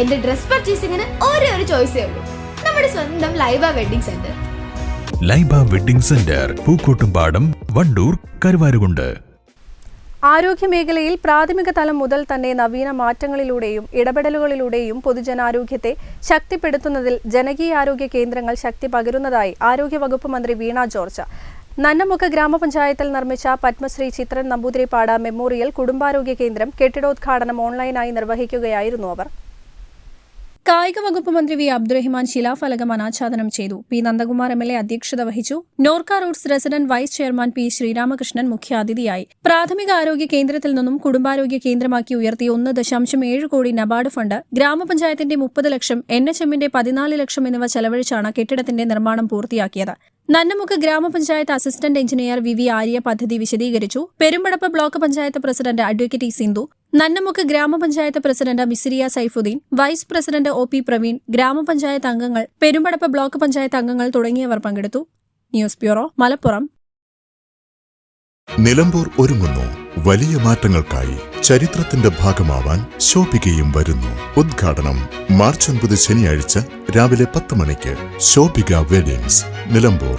എന്റെ ഡ്രസ് പർച്ചേസിംഗിന് ഒരേ ഒരു ചോയ്സേ ഉള്ളൂ. നമ്മുടെ സ്വന്തം Laiba wedding center. Laiba wedding center Pookkottumpadam Wandoor Karuvarakundu. ആരോഗ്യമേഖലയിൽ പ്രാഥമിക തലം മുതൽ തന്നെ നവീന മാറ്റങ്ങളിലൂടെയും ഇടപെടലുകളിലൂടെയും പൊതുജനാരോഗ്യത്തെ ശക്തിപ്പെടുത്തുന്നതിൽ ജനകീയ ആരോഗ്യ കേന്ദ്രങ്ങൾ ശക്തി പകരുന്നതായി ആരോഗ്യവകുപ്പ് മന്ത്രി വീണ ജോർജ്. നന്നമുക്ക് ഗ്രാമപഞ്ചായത്തിൽ നിർമ്മിച്ച പത്മശ്രീ ചിത്രൻ നമ്പൂതിരിപ്പാട മെമ്മോറിയൽ കുടുംബാരോഗ്യ കേന്ദ്രം കെട്ടിടോദ്ഘാടനം ഓൺലൈനായി നിർവഹിക്കുകയായിരുന്നു അവർ. കായിക വകുപ്പ് മന്ത്രി വി അബ്ദുറഹിമാൻ ശിലാഫലകം അനാച്ഛാദനം ചെയ്തു. P Nandakumar M L A അധ്യക്ഷത വഹിച്ചു. Norka roots resident vice chairman P Sreeramakrishnan മുഖ്യാതിഥിയായി. പ്രാഥമിക ആരോഗ്യ കേന്ദ്രത്തിൽ നിന്നും കുടുംബാരോഗ്യ കേന്ദ്രമാക്കി ഉയർത്തിയ ഒന്ന് ദശാംശം ഏഴ് കോടി നബാർഡ് ഫണ്ട് ഗ്രാമപഞ്ചായത്തിന്റെ മുപ്പത് ലക്ഷം എൻ എച്ച് എമ്മിന്റെ പതിനാല് ലക്ഷം എന്നിവ ചെലവഴിച്ചാണ് കെട്ടിടത്തിന്റെ നിർമ്മാണം പൂർത്തിയാക്കിയത്. നന്നമുക്ക് ഗ്രാമപഞ്ചായത്ത് assistant engineer V V Arya പദ്ധതി വിശദീകരിച്ചു. Perumpadappu block panchayat president advocate E Sindhu Nannamukku ഗ്രാമപഞ്ചായത്ത് president Misiriya Saifuddin vice president O P Praveen ഗ്രാമപഞ്ചായത്ത് അംഗങ്ങൾ പെരുമ്പടപ്പ് ബ്ലോക്ക് പഞ്ചായത്ത് അംഗങ്ങൾ തുടങ്ങിയവർ പങ്കെടുത്തു. News bureau Malappuram. നിലമ്പൂർ ഒരുങ്ങുന്നു. വലിയ മാറ്റങ്ങൾക്കായി ചരിത്രത്തിന്റെ ഭാഗമാവാൻ ശോഭികയും വരുന്നു. ഉദ്ഘാടനം മാർച്ച് ഒൻപത് ശനിയാഴ്ച രാവിലെ പത്ത് മണിക്ക് ശോഭിക വെഡിങ്സ് നിലമ്പൂർ.